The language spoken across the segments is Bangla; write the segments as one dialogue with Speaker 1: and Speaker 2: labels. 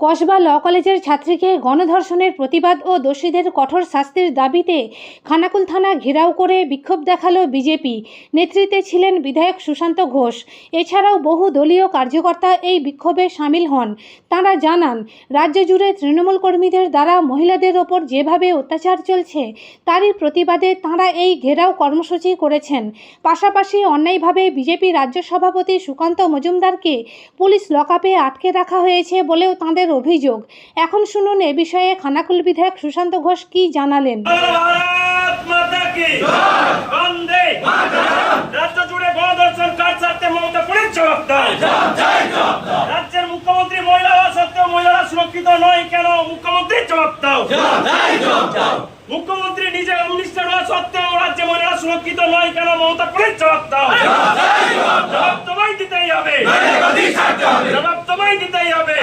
Speaker 1: কসবা ল কলেজের ছাত্রীকে গণধর্ষণের প্রতিবাদ ও দোষীদের কঠোর শাস্তির দাবিতে খানাকুল থানা ঘেরাও করে বিক্ষোভ দেখাল বিজেপি। নেতৃত্বে ছিলেন বিধায়ক সুশান্ত ঘোষ। এছাড়াও বহু দলীয় কার্যকর্তা এই বিক্ষোভে সামিল হন। তাঁরা জানান, রাজ্য জুড়ে তৃণমূল কর্মীদের দ্বারা মহিলাদের ওপর যেভাবে অত্যাচার চলছে, তারই প্রতিবাদে তাঁরা এই ঘেরাও কর্মসূচি করেছেন। পাশাপাশি অন্যায়ভাবে বিজেপি রাজ্য সভাপতি সুকান্ত মজুমদারকে পুলিশ লকআপে আটকে রাখা হয়েছে বলেও তাঁদের অভিযোগ। এখন শুনুন, এ বিষয়ে খানাকুল বিধায়ক সুশান্ত ঘোষ কি জানালেন?
Speaker 2: রাজ্য জুড়ে জবাব দাও রাজ্যের মুখ্যমন্ত্রী মহিলা সত্ত্বেও মহিলারা সুরক্ষিত নয়, কেন মুখ্যমন্ত্রী জবাব দাও মুখ্যমন্ত্রী নিজে অমিনিস্টার হওয়া সত্ত্বেও রাজ্যে মহিলারা সুরক্ষিত নয় কেন? মমতা করে জবাব দাও। জবাব তোমায় দিতেই হবে। জবাব তোমায় দিতেই হবে।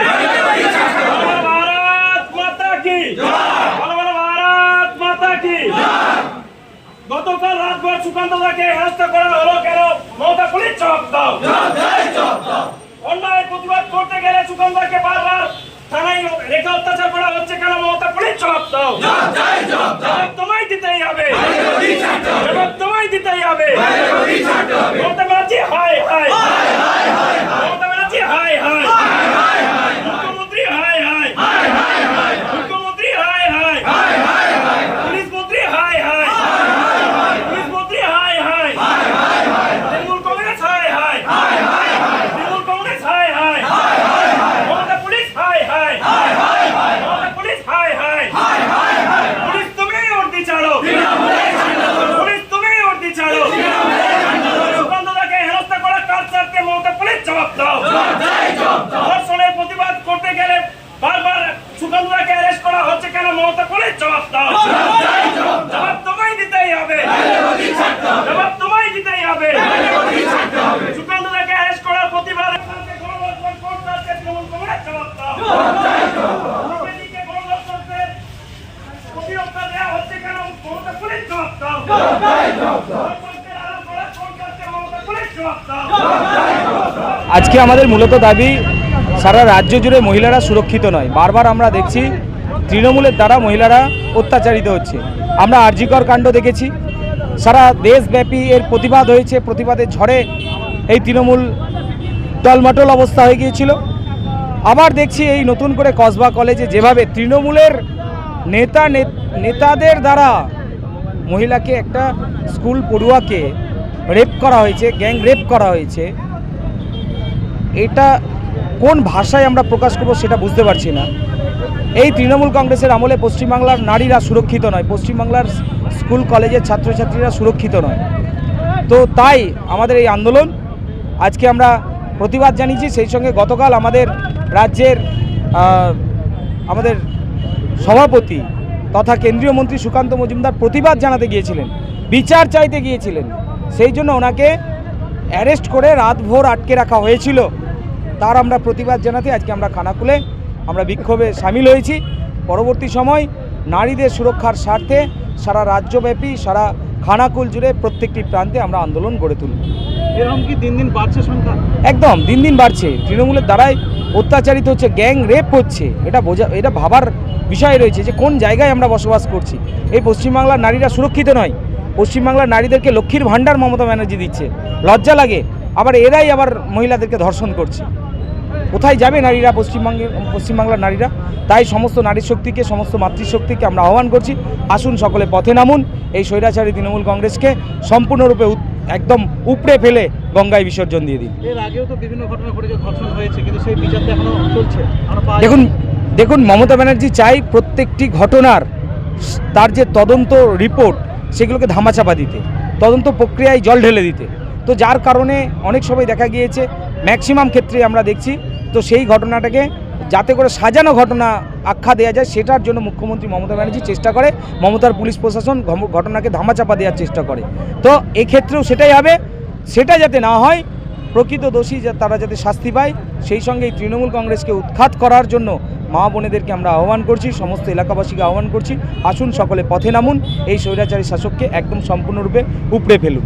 Speaker 2: ভারত মাতা কি? ভারত মাতা কি? গতকাল রাতভর সুকান্ত দাকে হেনস্থা করা হলো কেন? মমতা পুলিশ জবাব দাও। অন্যায় প্রতিবাদ করতে গেলে সুকান্তকে বারবার থানায় রেখা অত্যাচার করা হচ্ছে কেন? মমতা পুলিশ জবাব দাও। তোমায় দিতেই হবে। তোমায় দিতেই হবে। মমতা ব্যানার্জি হাই হাই মমতা ব্যানার্জি হাই হাই মুখ্যমন্ত্রী হাই হাই মুখ্যমন্ত্রী হাই হাই পুলিশ মন্ত্রী হাই হাই পুলিশ মন্ত্রী হাই হাই তৃণমূল কংগ্রেস হাই হাই তৃণমূল কংগ্রেস হাই হাই মমতা পুলিশ হাই হাই মমতা পুলিশ হাই হাই পুলিশ তুমি উর্দি ছাড়ো পুলিশ তুমি উর্দি ছাড়ো সুকান্ত দাকে হেনস্থা করা কাজ ছাড়তে মমতা পুলিশ জবাব দাও ধর্ষণের প্রতিবাদ করতে গেলে বারবার সুকান্ত দাকে অ্যারেস্ট করা হচ্ছে কেন মমতা পুলিশ জবাব দাও জবাব তোমায় দিতেই হবে জবাব তোমায় দিতেই হবে সুকান্ত দাকে অ্যারেস্ট করার প্রতিবাদে গণধর্ষণ করতে হচ্ছে তৃণমূল কংগ্রেস জবাব দাও বিজেপিকে গণধর্ষণের প্রতিরক্ষা দেওয়া হচ্ছে কেন মমতা পুলিশ জবাব দাও ধর্ষণকে আড়াল করার কোন কাজকে মমতা পুলিশ জবাব দাও
Speaker 3: আজকে আমাদের মূলত দাবি, সারা রাজ্য জুড়ে মহিলারা সুরক্ষিত নয়। বারবার আমরা দেখছি তৃণমূলের দ্বারা মহিলারা অত্যাচারিত হচ্ছে। আমরা আরজিকর কাণ্ড দেখেছি। সারা দেশব্যাপী এর প্রতিবাদ হয়েছে, প্রতিবাদের ঝড়ে এই তৃণমূল টলমটল অবস্থা হয়ে গিয়েছিল। আবার দেখছি এই নতুন করে কসবা কলেজে যেভাবে তৃণমূলের নেতা নেতাদের দ্বারা মহিলাকে একটা স্কুল পড়ুয়াকে রেপ করা হয়েছে, গ্যাং রেপ করা হয়েছে, এটা কোন ভাষায় আমরা প্রকাশ করব সেটা বুঝতে পারছি না। এই তৃণমূল কংগ্রেসের আমলে পশ্চিমবাংলার নারীরা সুরক্ষিত নয়, পশ্চিমবাংলার স্কুল কলেজের ছাত্রছাত্রীরা সুরক্ষিত নয়। তো তাই আমাদের এই আন্দোলন, আজকে আমরা প্রতিবাদ জানিয়েছি, সেই সঙ্গে গতকাল আমাদের রাজ্যের আমাদের সভাপতি তথা কেন্দ্রীয় মন্ত্রী সুকান্ত মজুমদার প্রতিবাদ জানাতে গিয়েছিলেন বিচার চাইতে গিয়েছিলেন। সেই জন্য ওনাকে অ্যারেস্ট করে রাতভর আটকে রাখা হয়েছিল। তার আমরা প্রতিবাদ জানাতে আজকে আমরা খানাকুলে আমরা বিক্ষোভে সামিল হয়েছি। পরবর্তী সময় নারীদের সুরক্ষার স্বার্থে সারা রাজ্যব্যাপী সারা খানাকুল জুড়ে প্রত্যেকটি প্রান্তে আমরা আন্দোলন গড়ে তুলব।
Speaker 4: এরকম কি দিন দিন বাড়ছে সংখ্যা?
Speaker 3: একদম দিন দিন বাড়ছে। তৃণমূলের দ্বারাই অত্যাচারিত হচ্ছে গ্যাং রেপ হচ্ছে। এটা বোঝা এটা ভাবার বিষয় রয়েছে যে কোন জায়গায় আমরা বসবাস করছি। এই পশ্চিমবাংলার নারীরা সুরক্ষিত নয়। পশ্চিমবাংলার নারীদেরকে লক্ষ্মীর ভাণ্ডার মমতা ব্যানার্জি দিচ্ছে। লজ্জা লাগে। আবার এরাই আবার মহিলাদেরকে ধর্ষণ করছে। কোথায় যাবে নারীরা পশ্চিমবঙ্গের পশ্চিমবাংলার নারীরা? তাই সমস্ত নারী শক্তিকে, সমস্ত মাতৃশক্তিকে আমরা আহ্বান করছি। আসুন সকলে পথে নামুন। এই স্বৈরাচারী তৃণমূল কংগ্রেসকে সম্পূর্ণরূপে একদম উপড়ে ফেলে গঙ্গায় বিসর্জন দিয়ে দিন।
Speaker 4: এর আগেও তো বিভিন্ন ঘটনা ঘটেছে ধর্ষণ হয়েছে কিন্তু সেই বিচারটা এখনও চলছে
Speaker 3: দেখুন দেখুন মমতা ব্যানার্জি চাই প্রত্যেকটি ঘটনার তার যে তদন্ত রিপোর্ট সেগুলোকে ধামাচাপা দিতে তদন্ত প্রক্রিয়ায় জল ঢেলে দিতে। তো যার কারণে অনেক সময় দেখা গিয়েছে ম্যাক্সিমাম ক্ষেত্রে আমরা দেখছি তো সেই ঘটনাটাকে যাতে করে সাজানো ঘটনা আখ্যা দেওয়া যায় সেটার জন্য মুখ্যমন্ত্রী মমতা ব্যানার্জি চেষ্টা করে মমতার পুলিশ প্রশাসন ঘটনাকে ধামাচাপা দেওয়ার চেষ্টা করে। তো এক্ষেত্রেও সেটাই হবে। সেটা যাতে না হয়, প্রকৃত দোষী তারা যাতে শাস্তি পায়, সেই সঙ্গে তৃণমূল কংগ্রেসকে উৎখাত করার জন্য মা বোনেদেরকে আমরা আহ্বান করছি, সমস্ত এলাকাবাসীকে আহ্বান করছি। আসুন সকলে পথে নামুন, এই স্বৈরাচারী শাসককে একদম সম্পূর্ণরূপে উপড়ে ফেলুন।